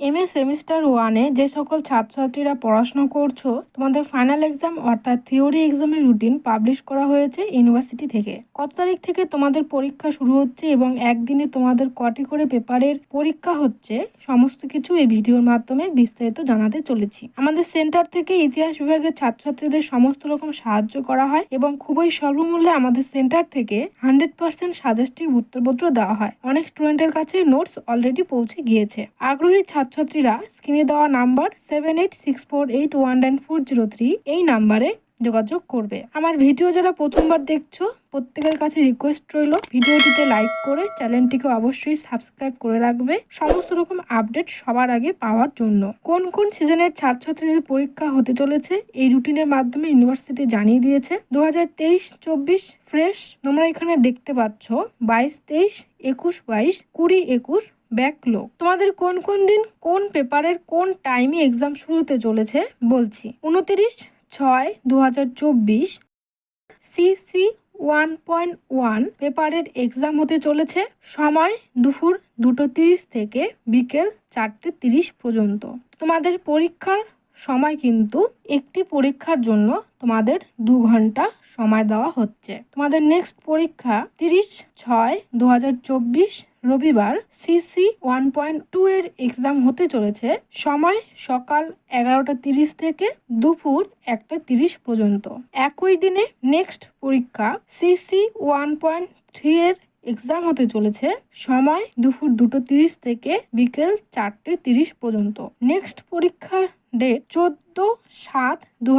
M A semester ওয়ানে যে সকল ছাত্রছাত্রীরা পড়াশোনা করছ, তোমাদের ফাইনাল এক্সাম অর্থাৎ থিওরি এক্সামের রুটিন পাবলিশ করা হয়েছে ইউনিভার্সিটি থেকে। কত তারিখ থেকে তোমাদের পরীক্ষা শুরু হচ্ছে এবং একদিনে তোমাদের কটি করে পেপারের পরীক্ষা হচ্ছে, সমস্ত কিছু এই ভিডিওর মাধ্যমে বিস্তারিত জানাতে চলেছি। আমাদের সেন্টার থেকে ইতিহাস বিভাগের ছাত্রছাত্রীদের সমস্ত রকম সাহায্য করা হয় এবং খুবই স্বল্প মূল্যে আমাদের সেন্টার থেকে হান্ড্রেড পার্সেন্ট সাজেস্টিভ উত্তরপত্র দেওয়া হয়। অনেক স্টুডেন্টের কাছে নোটস অলরেডি পৌঁছে গিয়েছে। আগ্রহী ছাত্রছাত্রীরা স্ক্রিনে দেওয়া number seven eight six four eight one nine four zero three এই নাম্বারে যোগাযোগ করবে। আমার ভিডিও যারা প্রথমবার দেখছ, প্রত্যেকের কাছে রিকোয়েস্ট রইল, ভিডিওটিতে লাইক করে চ্যানেলটিকে অবশ্যই সাবস্ক্রাইব করে রাখবে। সমস্ত রকম আপডেট সবার আগে পাওয়ার জন্য। কোন কোন সিজনের ছাত্রছাত্রীদের পরীক্ষা হতে চলেছে, এই রুটিনের মাধ্যমে ইউনিভার্সিটি জানিয়ে দিয়েছে। দু হাজার তেইশ, চব্বিশ ফ্রেশ তোমরা এখানে দেখতে পাচ্ছ, বাইশ, তেইশ, একুশ, বাইশ, কুড়ি, একুশ ব্যাকলগ তোমাদের কোন কোন দিন কোন পেপারের কোন টাইমে এক্সাম শুরু হতে চলেছে বলছি। উনতিরিশ ছয় দু হাজার চব্বিশ C C one point one পেপারের এক্সাম হতে চলেছে সময় দুপুর দুটো তিরিশ থেকে বিকেল চারটে তিরিশ পর্যন্ত। তোমাদের পরীক্ষার সময় কিন্তু একটি পরীক্ষার জন্য তোমাদের দু ঘণ্টা সময় দেওয়া হচ্ছে। তোমাদের নেক্সট পরীক্ষা তিরিশ ছয় দু হাজার চব্বিশ রবিবার C C one point two এর এক্সাম হতে চলেছে সময় সকাল এগারোটা তিরিশ থেকে দুপুর একটা তিরিশ পর্যন্ত। একই দিনে নেক্সট পরীক্ষা C C one point three এর এক্সাম হতে চলেছে সময় দুপুর দুটো তিরিশ থেকে বিকেল চারটে তিরিশ পর্যন্ত। নেক্সট পরীক্ষার ডেট চোদ্দ সাত দু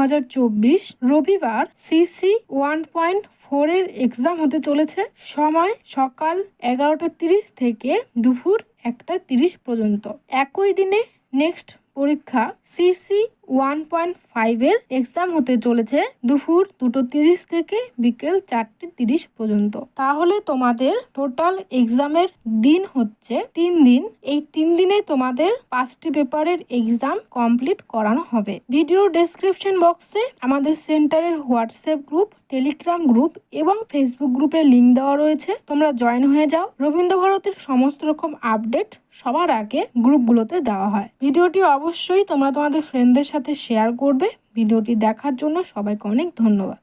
রবিবার সিসি ওয়ান পয়েন্ট ফোরের এক্সাম হতে চলেছে। সময় সকাল এগারোটা তিরিশ থেকে দুপুর একটা তিরিশ পর্যন্ত। একই দিনে নেক্সট পরীক্ষা সিসি ওয়ান পয়েন্ট ফাইভের এক্সাম হতে চলেছে দুপুর দুটো তিরিশ থেকে বিকেল চারটে তিরিশ পর্যন্ত। তাহলে তোমাদের টোটাল এক্সামের দিন হচ্ছে তিন দিন। এই তিন দিনে তোমাদের পাঁচটি পেপারের এক্সাম কমপ্লিট করানো হবে। ভিডিও ডেসক্রিপশন বক্সে আমাদের সেন্টারের হোয়াটসঅ্যাপ গ্রুপ টেলিগ্রাম গ্রুপ এবং ফেসবুক গ্রুপের লিঙ্ক দেওয়া রয়েছে। তোমরা জয়েন হয়ে যাও। রবীন্দ্র ভারতীর সমস্ত রকম আপডেট সবার আগে গ্রুপগুলোতে দেওয়া হয়। ভিডিওটি অবশ্যই তোমরা তোমাদের ফ্রেন্ডদের সাথে শেয়ার করবে। ভিডিওটি দেখার জন্য সবাইকে অনেক ধন্যবাদ।